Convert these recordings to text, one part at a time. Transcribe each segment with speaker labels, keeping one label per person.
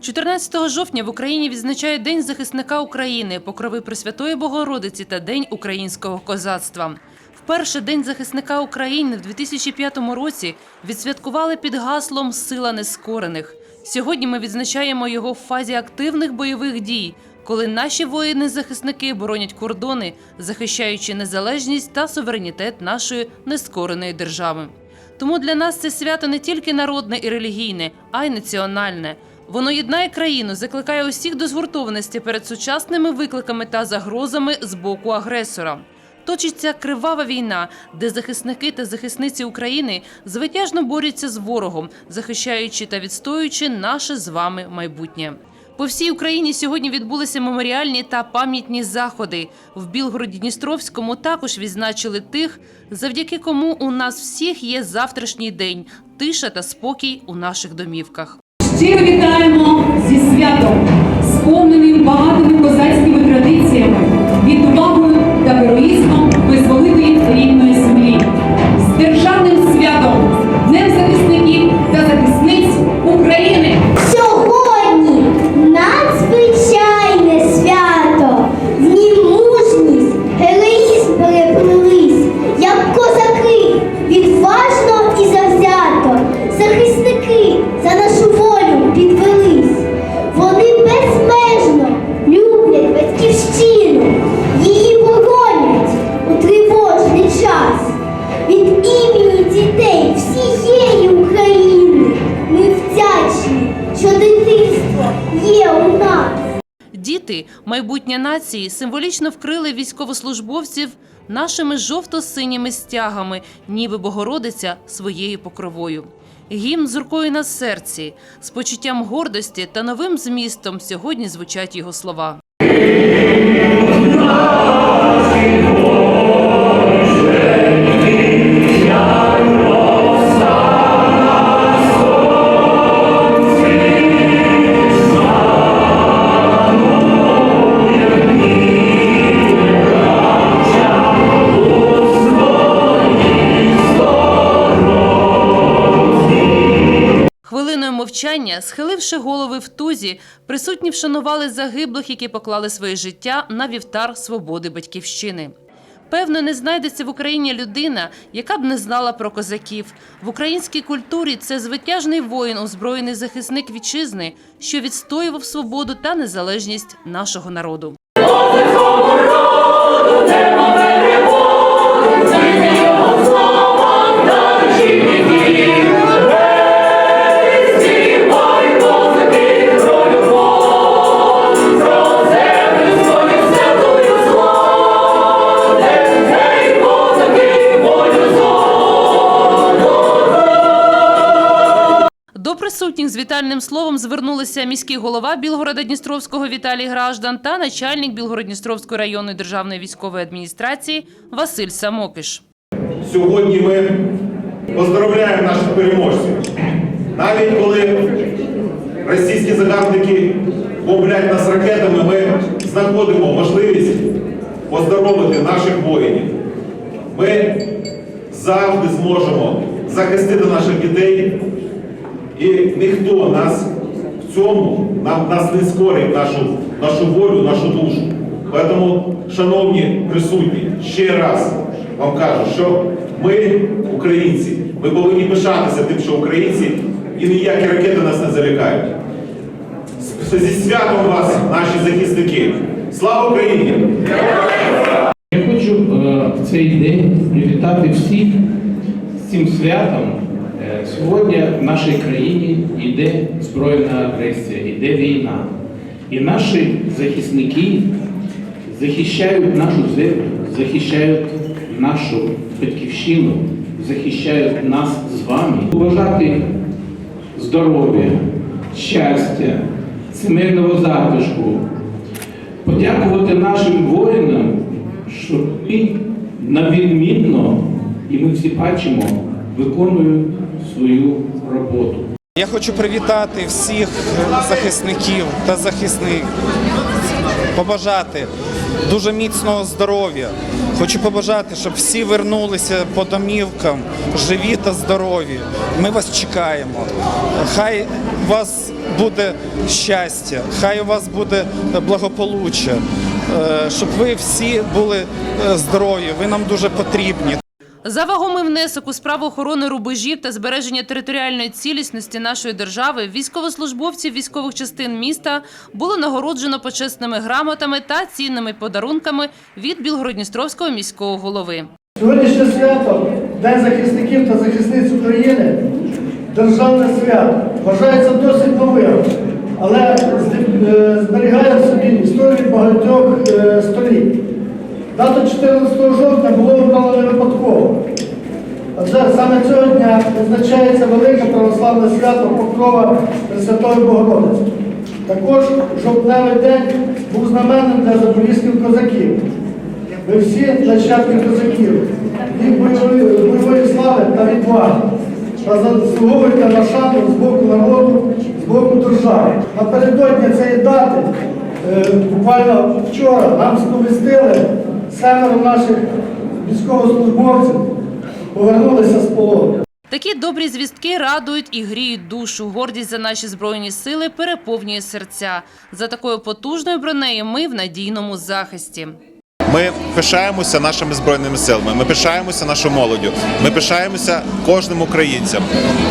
Speaker 1: 14 жовтня в Україні відзначають День захисника України, покрови Пресвятої Богородиці та День українського козацтва. Вперше День захисника України в 2005 році відсвяткували під гаслом Сила нескорених. Сьогодні ми відзначаємо його в фазі активних бойових дій, коли наші воїни-захисники боронять кордони, захищаючи незалежність та суверенітет нашої нескореної держави. Тому для нас це свято не тільки народне і релігійне, а й національне. Воно єднає країну, закликає усіх до згуртованості перед сучасними викликами та загрозами з боку агресора. Точиться кривава війна, де захисники та захисниці України звитяжно борються з ворогом, захищаючи та відстоюючи наше з вами майбутнє. По всій Україні сьогодні відбулися меморіальні та пам'ятні заходи. В Білгороді-Дністровському також відзначили тих, завдяки кому у нас всіх є завтрашній день, тиша та спокій у наших домівках.
Speaker 2: Щиро вітаємо зі святом, сповненим багатими козацькими
Speaker 1: Діти, майбутнє нації, символічно вкрили військовослужбовців нашими жовто-синіми стягами, ніби Богородиця своєю покровою. Гімн з рукою на серці, з почуттям гордості та новим змістом сьогодні звучать його слова. Мовчання, схиливши голови в тузі, присутні вшанували загиблих, які поклали своє життя на вівтар свободи батьківщини. Певно, не знайдеться в Україні людина, яка б не знала про козаків. В українській культурі це звитяжний воїн, озброєний захисник вітчизни, що відстоював свободу та незалежність нашого народу. Вітальним словом звернулися міський голова Білгорода Дністровського Віталій Граждан та начальник Білгород-Дністровської районної державної військової адміністрації Василь Самокиш.
Speaker 3: Сьогодні ми поздравляємо наших переможців. Навіть коли російські загарбники бомблять нас ракетами, ми знаходимо можливість поздоровити наших воїнів. Ми завжди зможемо захистити наших дітей, і ніхто нас в цьому нам, нас не скорить нашу, нашу волю, нашу душу. Тому, шановні присутні, ще раз вам кажу, що ми, українці, ми повинні пишатися тим, що українці і ніякі ракети нас не залякають. Зі святом вас, наші захисники! Слава Україні!
Speaker 4: Я хочу е, в цей день привітати всіх з цим святом. Сьогодні в нашій країні йде збройна агресія, йде війна. І наші захисники захищають нашу землю, захищають нашу батьківщину, захищають нас з вами. Бажати здоров'я, щастя, сімейного затишку, подякувати нашим воїнам, що вони навідмінно, і ми всі бачимо, виконують свою роботу.
Speaker 5: Я хочу привітати всіх захисників та захисник, побажати дуже міцного здоров'я. Хочу побажати, щоб всі вернулися по домівкам, живі та здорові. Ми вас чекаємо. Хай у вас буде щастя, хай у вас буде благополуччя, е, щоб ви всі були е, здорові. Ви нам дуже потрібні.
Speaker 1: За вагомий внесок у справу охорони рубежів та збереження територіальної цілісності нашої держави військовослужбовців військових частин міста було нагороджено почесними грамотами та цінними подарунками від Білгородністровського міського голови.
Speaker 6: Сьогоднішнє свято День захисників та захисниць України державне свято вважається досить новим, але е, зберігає в собі історію багатьох е, століть. Дату 14 жовтня було саме цього дня відзначається велике православне свято Покрова Пресвятої Богородиці. Також жовтневий день був знаменним для запорізьких козаків. Ви всі нащадки козаків, їх бойової, бойової слави та відваги. Та заслуговуйте на шану з боку народу, з боку держави. Напередодні цієї дати, е, буквально вчора, нам сповістили семеро наших військовослужбовців повернулися з полону.
Speaker 1: Такі добрі звістки радують і гріють душу. Гордість за наші збройні сили переповнює серця. За такою потужною бронею ми в надійному захисті.
Speaker 3: Ми пишаємося нашими збройними силами. Ми пишаємося нашою молоддю. Ми пишаємося кожним українцем.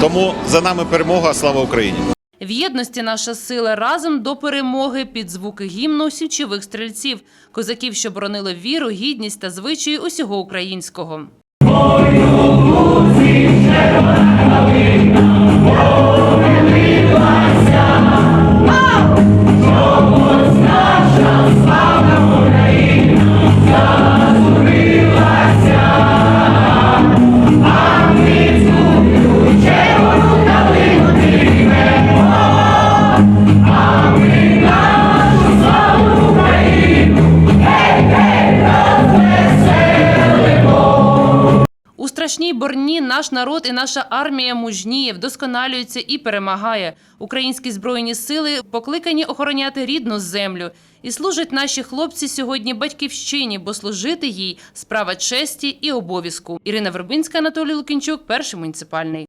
Speaker 3: Тому за нами перемога. Слава Україні!
Speaker 1: В єдності наша сила разом до перемоги під звуки гімну січових стрільців, козаків, що боронили віру, гідність та звичаї усього українського. У страшній борні наш народ і наша армія мужніє, вдосконалюється і перемагає. Українські збройні сили покликані охороняти рідну землю. І служать наші хлопці сьогодні батьківщині, бо служити їй справа честі і обов'язку. Ірина Вербинська, Анатолій Лукінчук, перший муніципальний.